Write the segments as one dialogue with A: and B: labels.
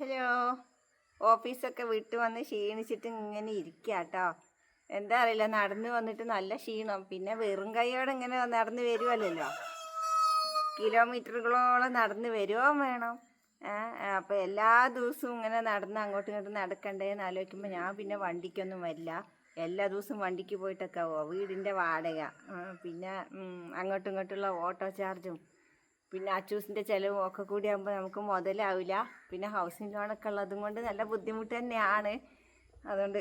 A: Hello. ഓഫീസൊക്കെ വിട്ട് വന്ന് ക്ഷീണിച്ചിട്ട് ഇങ്ങനെ ഇരിക്കുക കേട്ടോ എന്താ അറിയില്ല നടന്നു വന്നിട്ട് നല്ല ക്ഷീണം. പിന്നെ വെറും കൈയോടെ ഇങ്ങനെ നടന്നു വരുമല്ലോ കിലോമീറ്ററുകളോളം നടന്ന് വരുമോ വേണം. അപ്പോൾ എല്ലാ ദിവസവും ഇങ്ങനെ നടന്ന് അങ്ങോട്ടും ഇങ്ങോട്ടും നടക്കണ്ടേന്ന് ആലോചിക്കുമ്പോൾ ഞാൻ പിന്നെ വണ്ടിക്കൊന്നും വരില്ല. എല്ലാ ദിവസവും വണ്ടിക്ക് പോയിട്ടൊക്കെ വീടിന്റെ വാടക. പിന്നെ അങ്ങോട്ടും ഇങ്ങോട്ടുള്ള ഓട്ടോ ചാർജും പിന്നെ അച്ചൂസിന്റെ ചിലവും ഒക്കെ കൂടി ആകുമ്പോൾ നമുക്ക് മുതലാവില്ല പിന്നെ ഹൗസിംഗ് ലോണൊക്കെ ഉള്ളതും കൊണ്ട് നല്ല ബുദ്ധിമുട്ട് തന്നെയാണ്. അതുകൊണ്ട്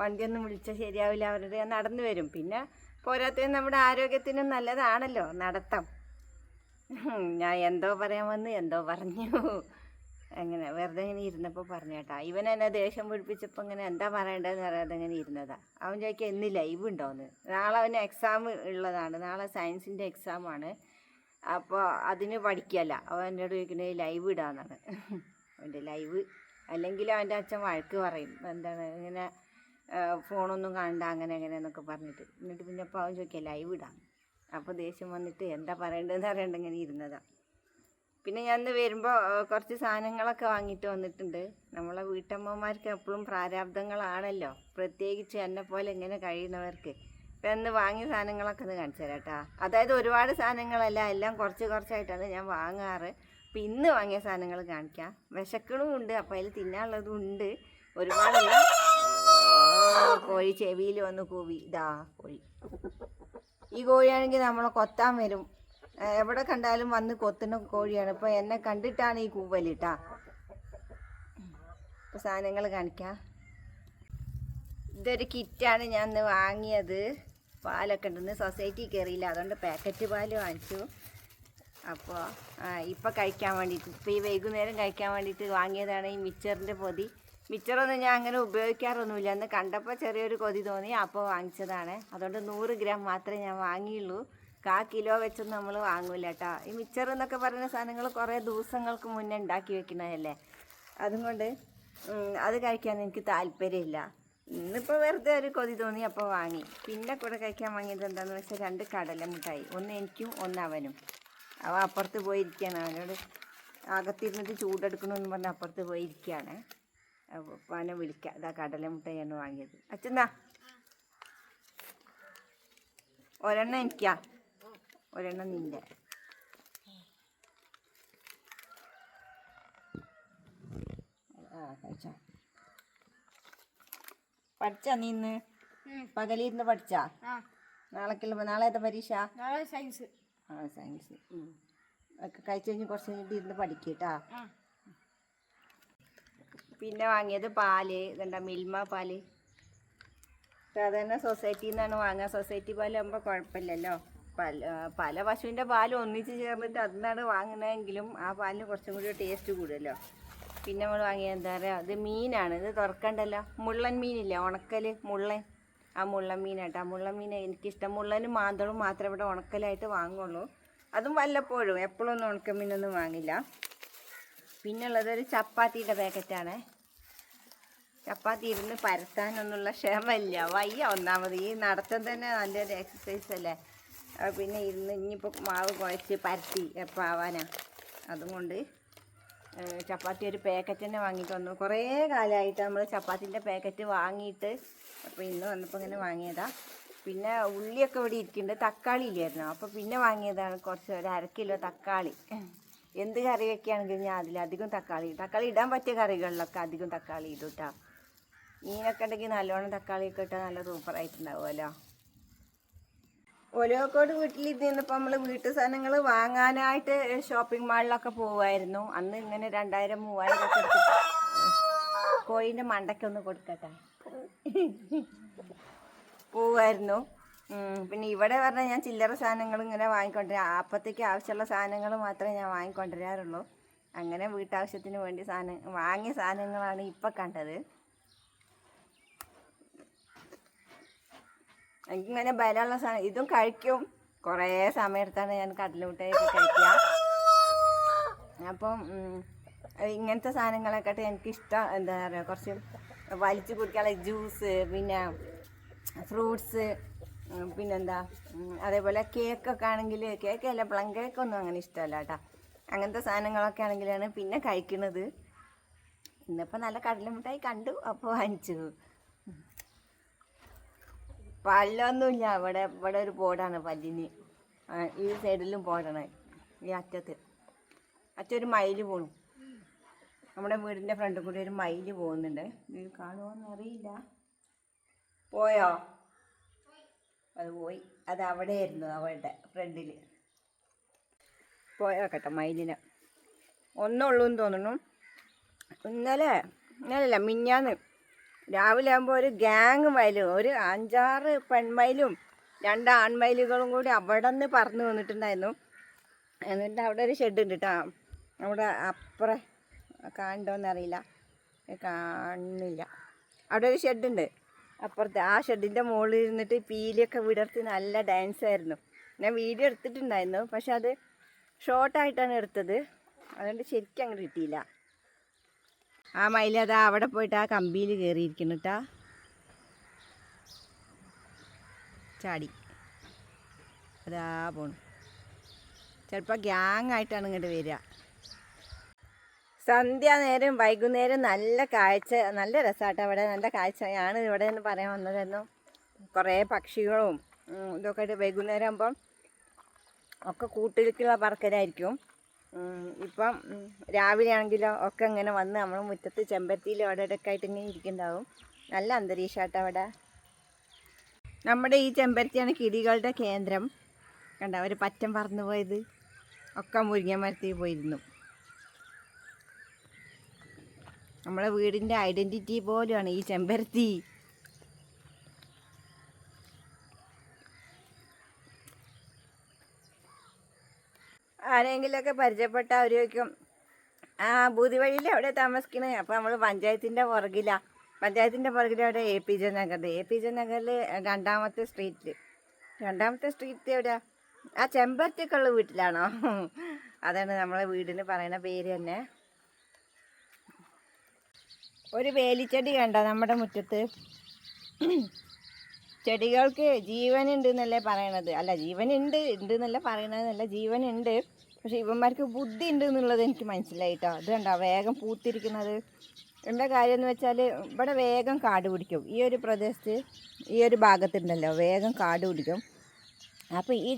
A: വണ്ടിയൊന്നും വിളിച്ചാൽ ശരിയാവില്ല അവരുടെ നടന്നു വരും. പിന്നെ പോരാത്തതിന് നമ്മുടെ ആരോഗ്യത്തിനും നല്ലതാണല്ലോ. നടത്തം. ഞാൻ എന്തോ പറയാൻ വന്ന് എന്തോ പറഞ്ഞു. അങ്ങനെ വെറുതെ ഇങ്ങനെ ഇരുന്നപ്പോൾ പറഞ്ഞു കേട്ടാ. ഇവൻ എന്നെ ദേഷ്യം പിടിപ്പിച്ചപ്പോൾ ഇങ്ങനെ എന്താ പറയേണ്ടതെന്ന് അറിയാതെ ഇങ്ങനെ ഇരുന്നതാ. അവൻ ചോദിക്കുക എന്ന് ലൈവ് ഉണ്ടോയെന്ന് നാളെ അവന് എക്സാം ഉള്ളതാണ്. നാളെ സയൻസിന്റെ എക്സാമാണ് അപ്പോൾ അതിന് പഠിക്കല്ല. അവൻ എന്നോട് ചോദിക്കുന്നത് ലൈവ് ഇടാന്നാണ്. അവന്റെ ലൈവ് അല്ലെങ്കിൽ അവന്റെ അച്ഛൻ വഴക്ക് പറയും. എന്താണ് ഇങ്ങനെ ഫോണൊന്നും കാണണ്ട അങ്ങനെ അങ്ങനെ എന്നൊക്കെ പറഞ്ഞിട്ട്. എന്നിട്ട് പിന്നെ അപ്പോൾ അവൻ ചോദിക്കുക ലൈവ് ഇടാം. അപ്പോൾ ദേഷ്യം വന്നിട്ട് എന്താ പറയേണ്ടതെന്ന് അറിയണ്ട ഇങ്ങനെ ഇരുന്നതാ. പിന്നെ ഞാൻ ഇന്ന് വരുമ്പോൾ കുറച്ച് സാധനങ്ങളൊക്കെ വാങ്ങിയിട്ട് വന്നിട്ടുണ്ട്. നമ്മളെ വീട്ടമ്മമാർക്ക് എപ്പോഴും പ്രാരാബ്ദങ്ങളാണല്ലോ. പ്രത്യേകിച്ച് എന്നെ പോലെ ഇങ്ങനെ കഴിയുന്നവർക്ക്. ഇപ്പം എന്ന് വാങ്ങിയ സാധനങ്ങളൊക്കെ ഒന്ന് കാണിച്ചു തരാം കേട്ടോ അതായത് ഒരുപാട് സാധനങ്ങളല്ല എല്ലാം കുറച്ച് കുറച്ചായിട്ടാണ് ഞാൻ വാങ്ങാറ്. അപ്പം ഇന്ന് വാങ്ങിയ സാധനങ്ങൾ കാണിക്കാം. വിശക്കണും ഉണ്ട് അപ്പം അതിൽ തിന്നാനുള്ളതും ഉണ്ട്. ഒരുപാടല്ല കോഴി ചെവിയിൽ വന്ന് കൂവി ഇതാ കോഴി. ഈ കോഴിയാണെങ്കിൽ നമ്മൾ കൊത്താൻ വരും. എവിടെ കണ്ടാലും വന്ന് കൊത്തുന്ന കോഴിയാണ്. ഇപ്പം എന്നെ കണ്ടിട്ടാണ് ഈ കൂവലിട്ടാ ഇപ്പൊ സാധനങ്ങൾ കാണിക്കാം. ഇതൊരു കിറ്റാണ് ഞാൻ ഇന്ന് വാങ്ങിയത്. പാലൊക്കെ ഉണ്ടെന്ന് സൊസൈറ്റി കയറിയില്ല അതുകൊണ്ട് പാക്കറ്റ് പാൽ വാങ്ങിച്ചു. അപ്പോൾ ഇപ്പം കഴിക്കാൻ വേണ്ടിയിട്ട് ഇപ്പോൾ ഈ വൈകുന്നേരം കഴിക്കാൻ വേണ്ടിയിട്ട് വാങ്ങിയതാണ് ഈ മിച്ചറിന്റെ പൊതി. മിച്ചറൊന്നും ഞാൻ അങ്ങനെ ഉപയോഗിക്കാറൊന്നുമില്ല. അന്ന് കണ്ടപ്പോൾ ചെറിയൊരു കൊതി തോന്നി. അപ്പോൾ വാങ്ങിച്ചതാണ്. അതുകൊണ്ട് നൂറ് ഗ്രാം മാത്രമേ ഞാൻ വാങ്ങിയുള്ളൂ. കാ കിലോ വെച്ചൊന്നും നമ്മൾ വാങ്ങൂല കേട്ടോ. ഈ മിച്ചർ എന്നൊക്കെ പറയുന്ന സാധനങ്ങൾ കുറേ ദിവസങ്ങൾക്ക് മുന്നേ ഉണ്ടാക്കി വെക്കണതല്ലേ അതുകൊണ്ട് അത് കഴിക്കാൻ എനിക്ക് താല്പര്യമില്ല. ഇന്നിപ്പോൾ വെറുതെ ഒരു കൊതി തോന്നി അപ്പോൾ വാങ്ങി. പിന്നെ കൂടെ കഴിക്കാൻ വാങ്ങിയത് എന്താണെന്ന് വെച്ചാൽ രണ്ട് കടല മിഠായി. ഒന്ന് എനിക്കും ഒന്ന് അവനും. അവ അപ്പുറത്ത് പോയിരിക്കുകയാണ് അവനോട് അകത്തിരുന്നിട്ട് ചൂടെടുക്കണമെന്ന് പറഞ്ഞ് അപ്പുറത്ത് പോയിരിക്കുകയാണ് അപ്പോൾ അവനെ വിളിക്കാം. ഇതാ കടല മുട്ടായിയാണ് വാങ്ങിയത്. അച്ഛന്താ? ഒരെണ്ണം എനിക്കാ. ഒരെണ്ണം നിന്റെ ആ കഴിച്ചോ. പഠിച്ചാ നീ ഇന്ന്? പകലിരുന്ന് പഠിച്ചാ? നാളേക്കുള്ള നാളെ പരീക്ഷ?
B: നാളെ സയൻസ്.
A: ആ സയൻസ്. ഒക്കെ കഴിച്ചു കഴിഞ്ഞ് കുറച്ച് കഴിഞ്ഞിട്ട് ഇരുന്ന് പഠിക്കട്ടാ പിന്നെ വാങ്ങിയത് പാൽ. ഇതെന്താ മിൽമ പാൽ? സാധാരണ സൊസൈറ്റിയിൽ നിന്നാണ് വാങ്ങുക സൊസൈറ്റി പാലാകുമ്പോൾ കുഴപ്പമില്ലല്ലോ പല പല പശുവിന്റെ പാലും ഒന്നിച്ച് ചേർന്നിട്ട് അതിനാണ് വാങ്ങുന്നതെങ്കിലും ആ പാലിന് കുറച്ചും കൂടി ടേസ്റ്റ് കൂടുമല്ലോ പിന്നെ നമ്മൾ വാങ്ങിയ എന്താ പറയുക ഇത് മീനാണ്. ഇത് തുറക്കണ്ടല്ലോ? മുള്ളൻ മീനില്ല? ഉണക്കൽ മുള്ളൻ. ആ മുള്ളൻ മീനാട്ടോ. ആ മുള്ളൻ മീൻ എനിക്കിഷ്ടം. മുള്ളനും മാന്തളും മാത്രമേ ഇവിടെ ഉണക്കലായിട്ട് വാങ്ങുള്ളൂ. അതും വല്ലപ്പോഴും. എപ്പോഴും എപ്പോഴൊന്നും ഉണക്കമീനൊന്നും വാങ്ങില്ല. പിന്നുള്ളത് ഒരു ചപ്പാത്തിയുടെ പാക്കറ്റാണ്. ചപ്പാത്തി ഇരുന്ന് പരത്താനൊന്നുള്ള ക്ഷമയില്ല. വയ്യ ഒന്നാമത്. ഈ നടത്തം തന്നെ നല്ലൊരു എക്സസൈസ് അല്ലേ? പിന്നെ ഇരുന്ന് ഇനിയിപ്പോൾ മാവ് കുഴച്ച് പരത്തി എപ്പോൾ ആവാനാണ് അതുകൊണ്ട് ചപ്പാത്തി ഒരു പാക്കറ്റ് തന്നെ വാങ്ങിയിട്ട് വന്നു. കുറേ കാലമായിട്ട് നമ്മൾ ചപ്പാത്തിന്റെ പാക്കറ്റ് വാങ്ങിയിട്ട് അപ്പോൾ ഇന്ന് വന്നപ്പോൾ ഇങ്ങനെ വാങ്ങിയതാ. പിന്നെ ഉള്ളിയൊക്കെ ഇവിടെ ഇരിക്കുന്നുണ്ട്. തക്കാളി ഇല്ലായിരുന്നു. അപ്പോൾ പിന്നെ വാങ്ങിയതാണ് കുറച്ച് ഒരു അര കിലോ തക്കാളി. എന്ത് കറി വെക്കുകയാണെങ്കിൽ ഞാൻ അതിലധികം തക്കാളി തക്കാളി ഇടാൻ പറ്റിയ കറികളിലൊക്കെ അധികം തക്കാളി ഇടൂട്ടാ മീനൊക്കെ ഉണ്ടെങ്കിൽ നല്ലോണം തക്കാളിയൊക്കെ ഇട്ടാൽ നല്ല സൂപ്പറായിട്ടുണ്ടാവുമല്ലോ ഒലോക്കോട് വീട്ടിലിരുന്നപ്പോൾ നമ്മൾ വീട്ടു സാധനങ്ങൾ വാങ്ങാനായിട്ട് ഷോപ്പിംഗ് മാളിലൊക്കെ പോവായിരുന്നു. അന്ന് ഇങ്ങനെ രണ്ടായിരം മൂവായിരം ഒക്കെ കോഴിന്റെ മണ്ടയ്ക്കൊന്ന് കൊടുക്കട്ടെ. പോവായിരുന്നു. പിന്നെ ഇവിടെ പറഞ്ഞാൽ ഞാൻ ചില്ലറ സാധനങ്ങൾ ഇങ്ങനെ വാങ്ങിക്കൊണ്ടിരാ അപ്പത്തേക്ക് ആവശ്യമുള്ള സാധനങ്ങൾ മാത്രമേ ഞാൻ വാങ്ങിക്കൊണ്ടിരാറുള്ളൂ അങ്ങനെ വീട്ടാവശ്യത്തിന് വേണ്ടി സാധനം വാങ്ങിയ സാധനങ്ങളാണ് ഇപ്പം കണ്ടത്. എനിക്കിങ്ങനെ ബലമുള്ള സാധനം. ഇതും കഴിക്കും. കുറേ സമയത്താണ് ഞാൻ കടലമുട്ടയൊക്കെ കഴിക്കുക. അപ്പം ഇങ്ങനത്തെ സാധനങ്ങളൊക്കെ എനിക്കിഷ്ടം എന്താ പറയുക കുറച്ച് വലിച്ചു കുടിക്കാനുള്ള ജ്യൂസ് പിന്നെ ഫ്രൂട്ട്സ് പിന്നെന്താ അതേപോലെ കേക്കൊക്കെ ആണെങ്കിൽ അല്ല പ്ലം കേക്കൊന്നും അങ്ങനെ ഇഷ്ടമല്ല കേട്ടോ. അങ്ങനത്തെ സാധനങ്ങളൊക്കെ ആണെങ്കിലാണ് പിന്നെ കഴിക്കുന്നത് ഇന്നിപ്പോൾ നല്ല കടലമുട്ടായി കണ്ടു അപ്പോൾ വാങ്ങിച്ചു പല്ലൊന്നുമില്ല ഇവിടെ ഇവിടെ ഒരു ബോർഡാണ് പല്ലിന്. ഈ സൈഡിലും ബോർഡാണ്. ഈ അറ്റത്ത്. അറ്റൊരു മയിൽ പോണു. നമ്മുടെ വീടിന്റെ ഫ്രണ്ടിൽ കൂടി ഒരു മയിൽ പോകുന്നുണ്ട്. ഇത് കാണുമോന്ന് അറിയില്ല. പോയോ? അത് പോയി. അത് അവിടെയായിരുന്നു അവളുടെ ഫ്രണ്ടിൽ പോയോ കേട്ടോ മയിലിനെ. ഒന്നുള്ളൂന്ന് തോന്നുന്നു. ഇന്നലെ ഇന്നലല്ല മിഞ്ഞാന്ന് രാവിലെ ആകുമ്പോൾ ഒരു ഗ്യാങ് മയിലും ഒരു അഞ്ചാറ് പെൺമയിലും രണ്ട് ആൺമയിലുകളും കൂടി അവിടെ നിന്ന് പറന്ന് വന്നിട്ടുണ്ടായിരുന്നു. എന്നിട്ട് അവിടെ ഒരു ഷെഡ് ഉണ്ട് കേട്ടോ അവിടെ അപ്പുറം കാണണ്ടോന്നറിയില്ല കാണുന്നില്ല. അവിടെ ഒരു ഷെഡുണ്ട് അപ്പുറത്ത് ആ ഷെഡിന്റെ മുകളിൽ ഇരുന്നിട്ട് പീലിയൊക്കെ വിടർത്തി നല്ല ഡാൻസ് ആയിരുന്നു. ഞാൻ വീഡിയോ എടുത്തിട്ടുണ്ടായിരുന്നു. പക്ഷെ അത് ഷോർട്ടായിട്ടാണ് എടുത്തത്. അതുകൊണ്ട് ശരിക്കും അങ്ങോട്ട് കിട്ടിയില്ല. ആ മയിൽ അതാ അവിടെ പോയിട്ട് ആ കമ്പിയിൽ കയറിയിരിക്കുന്നു കേട്ടാ ചാടി. അതാ പോണു. ചിലപ്പോൾ ഗ്യാങ് ആയിട്ടാണ് ഇങ്ങോട്ട് വരിക സന്ധ്യ നേരം വൈകുന്നേരം നല്ല കാഴ്ച നല്ല രസമാട്ടോ അവിടെ നല്ല കാഴ്ചയാണ് ഇവിടെ നിന്ന് പറയാൻ വന്നതെന്നു. കുറേ പക്ഷികളും ഇതൊക്കെ വൈകുന്നേരം ആകുമ്പം ഒക്കെ കൂട്ടിലേക്കുള്ള പറക്കലായിരിക്കും. ഇപ്പം രാവിലെ ആണെങ്കിലോ ഒക്കെ ഇങ്ങനെ വന്ന് നമ്മൾ മുറ്റത്ത് ചെമ്പരത്തിയിൽ അവിടെ ഇടയ്ക്ക് ആയിട്ട് ഇങ്ങനെ ഇരിക്കുന്നുണ്ടാവും. നല്ല അന്തരീക്ഷമായിട്ട് അവിടെ. നമ്മുടെ ഈ ചെമ്പരത്തിയാണ് കിളികളുടെ കേന്ദ്രം. കണ്ട ഒരു പറ്റം പറന്നു പോയത്. ഒക്കെ മുരിങ്ങ മരത്തിൽ പോയിരുന്നു. നമ്മളെ വീടിന്റെ ഐഡന്റിറ്റി പോലെയാണ് ഈ ചെമ്പരത്തി. ആരെങ്കിലുമൊക്കെ പരിചയപ്പെട്ട അവർ ചോദിക്കും ആ ഭൂതി വഴിയിൽ എവിടെ താമസിക്കണേ? അപ്പോൾ നമ്മൾ പഞ്ചായത്തിന്റെ പുറകിലാണ് പഞ്ചായത്തിന്റെ പുറകിൽ അവിടെ എ പി ജെ നഗറിൽ എ പി ജെ നഗറിൽ രണ്ടാമത്തെ സ്ട്രീറ്റിൽ രണ്ടാമത്തെ സ്ട്രീറ്റ് എവിടെയാ ആ ചെമ്പരത്തിക്കുള്ള വീട്ടിലാണോ? അതാണ് നമ്മളെ വീടിന് പറയുന്ന പേര് തന്നെ. ഒരു വേലിച്ചെടി കണ്ട നമ്മുടെ മുറ്റത്ത്? ചെടികൾക്ക് ജീവനുണ്ട് എന്നല്ലേ പറയണത്. അല്ല ജീവനുണ്ട് ഉണ്ട് എന്നല്ല പറയണത് നല്ല ജീവനുണ്ട്. പക്ഷെ ഇവന്മാർക്ക് ബുദ്ധി ഉണ്ട് എന്നുള്ളത് എനിക്ക് മനസ്സിലായിട്ടോ? അത് കണ്ടോ? വേഗം പൂത്തിരിക്കുന്നത്. എന്താ കാര്യം എന്ന് വെച്ചാൽ ഇവിടെ വേഗം കാട് പിടിക്കും. ഈ ഒരു പ്രദേശത്ത് ഈ ഒരു ഭാഗത്തുണ്ടല്ലോ വേഗം കാട് പിടിക്കും. അപ്പോൾ ഈ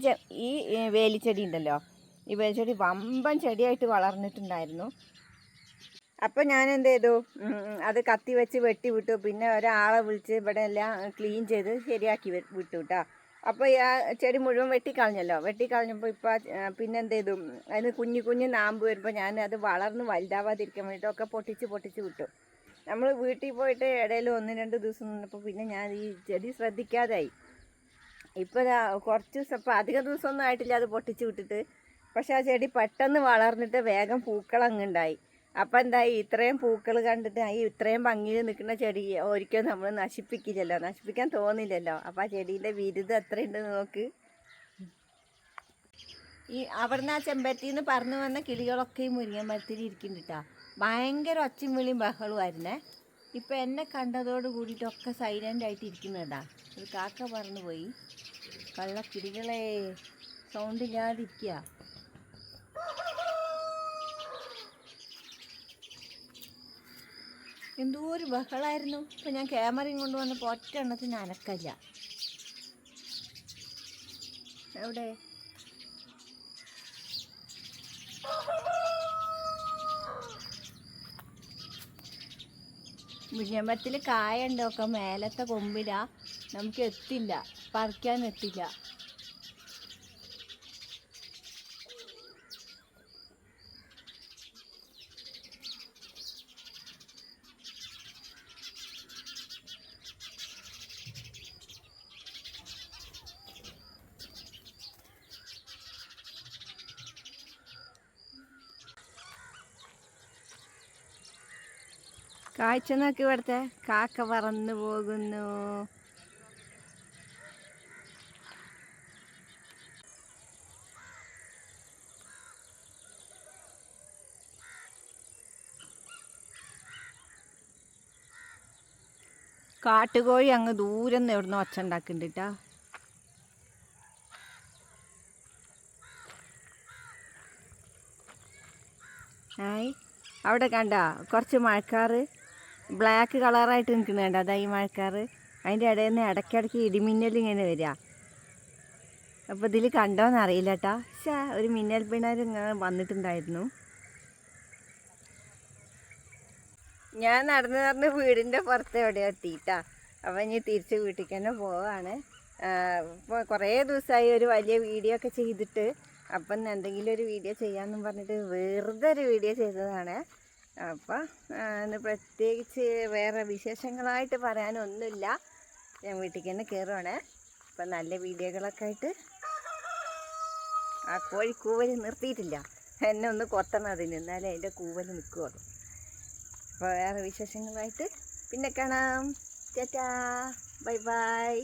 A: ഈ വേലിച്ചെടി ഉണ്ടല്ലോ ഈ വേലിച്ചെടി വമ്പൻ ചെടിയായിട്ട് വളർന്നിട്ടുണ്ടായിരുന്നു. അപ്പോൾ ഞാൻ എന്ത് ചെയ്തു അത് കത്തി വെച്ച് വെട്ടി വിട്ടു. പിന്നെ ഒരാളെ വിളിച്ച് ഇവിടെ എല്ലാം ക്ലീൻ ചെയ്ത് ശരിയാക്കി വിട്ടു കേട്ടോ അപ്പോൾ ആ ചെടി മുഴുവൻ വെട്ടിക്കളഞ്ഞല്ലോ. വെട്ടിക്കളഞ്ഞപ്പോൾ ഇപ്പോൾ പിന്നെ എന്ത് ചെയ്തു അതിന് കുഞ്ഞു കുഞ്ഞു നാമ്പ് വരുമ്പോൾ ഞാൻ അത് വളർന്ന് വലുതാവാതിരിക്കാൻ വേണ്ടിയിട്ടൊക്കെ പൊട്ടിച്ച് പൊട്ടിച്ച് വിട്ടു. നമ്മൾ വീട്ടിൽ പോയിട്ട് ഇടയിൽ ഒന്ന് രണ്ട് ദിവസം നിന്നപ്പോൾ പിന്നെ ഞാൻ ഈ ചെടി ശ്രദ്ധിക്കാതായി. ഇപ്പോൾ ദാ കുറച്ച് ദിവസം ഇപ്പം അധിക ദിവസമൊന്നും ആയിട്ടില്ല അത് പൊട്ടിച്ച് വിട്ടിട്ട്. പക്ഷേ ആ ചെടി പെട്ടെന്ന് വളർന്നിട്ട് വേഗം പൂക്കൾ അങ്ങുണ്ടായി അപ്പം എന്തായി ഇത്രയും പൂക്കൾ കണ്ടിട്ട് ഈ ഇത്രയും ഭംഗിയിൽ നിൽക്കുന്ന ചെടി ഒരിക്കലും നമ്മൾ നശിപ്പിക്കില്ലല്ലോ. നശിപ്പിക്കാൻ തോന്നില്ലല്ലോ. അപ്പം ആ ചെടീന്റെ വിരുദ്ധം എത്രയുണ്ട് നോക്ക്. ഈ അവിടുന്ന് ആ ചെമ്പരത്തി എന്ന് പറഞ്ഞു വന്ന കിളികളൊക്കെ ഈ മുരിങ്ങൻ മരത്തിൽ ഇരിക്കുന്നുണ്ട്. കേട്ടോ ഭയങ്കര ഒച്ചയും വിളിയും ബഹളമായിരുന്നേ ഇപ്പം എന്നെ കണ്ടതോട് കൂടിയിട്ടൊക്കെ സൈലന്റ് ആയിട്ട് ഇരിക്കുന്നതാ ഒരു കാക്ക പറന്നു പോയി. കള്ളക്കിളികളെ സൗണ്ട് എന്തോ ഒരു ബഹളമായിരുന്നു ഇപ്പം ഞാൻ ക്യാമറയും കൊണ്ടുവന്നപ്പോൾ ഒറ്റ എണ്ണത്തിന് അനക്കല്ല. എവിടെ? മുഞ്ഞമ്പത്തിൽ കായ ഉണ്ടൊക്കെ മേലത്തെ കൊമ്പില. നമുക്ക് എത്തില്ല. പറിക്കാൻ എത്തില്ല കാഴ്ച നോക്കി ഇവിടുത്തെ. കാക്ക പറന്നു പോകുന്നു. കാട്ടുകോഴി അങ്ങ് ദൂരം നിന്ന് എവിടുന്ന് ഒച്ച ഉണ്ടാക്കുന്നുണ്ട് കേട്ടോ അവിടെ കണ്ട കുറച്ച് മഴക്കാർ ബ്ലാക്ക് കളറായിട്ട് നിൽക്കുന്നുണ്ട് അതാ ഈ മഴക്കാർ അതിന്റെ ഇടയിൽ നിന്ന് ഇടയ്ക്കിടയ്ക്ക് ഇടിമിന്നൽ ഇങ്ങനെ വരിക. അപ്പോൾ ഇതിൽ കണ്ടോന്ന് അറിയില്ല കേട്ടാ. പക്ഷേ ഒരു മിന്നൽ പിണർ ഇങ്ങനെ വന്നിട്ടുണ്ടായിരുന്നു. ഞാൻ നടന്ന് നടന്ന് വീടിന്റെ പുറത്ത് എവിടെയോ എത്തിയിട്ടാ. അപ്പം ഇനി തിരിച്ച് വീട്ടിലേക്ക് തന്നെ പോവാണ്. ഇപ്പോൾ കുറേ ദിവസമായി ഒരു വലിയ വീഡിയോ ഒക്കെ ചെയ്തിട്ട്. അപ്പം എന്തെങ്കിലും ഒരു വീഡിയോ ചെയ്യാമെന്നും പറഞ്ഞിട്ട് വെറുതെ ഒരു വീഡിയോ ചെയ്തതാണ്. അപ്പം പ്രത്യേകിച്ച് വേറെ വിശേഷങ്ങളായിട്ട് പറയാനൊന്നുമില്ല. ഞാൻ വീട്ടിലേക്ക് തന്നെ കയറുവാണേ അപ്പം നല്ല വീഡിയോകളൊക്കെ ആയിട്ട് ആ കോഴി കൂവൽ നിർത്തിയിട്ടില്ല. എന്നെ ഒന്ന് കൊത്തണം അതിന്. എന്നാലേ അതിന്റെ കൂവൽ നിൽക്കുകയുള്ളൂ അപ്പോൾ വേറെ വിശേഷങ്ങളായിട്ട് പിന്നെ കാണാം. ടാറ്റാ. Bye bye.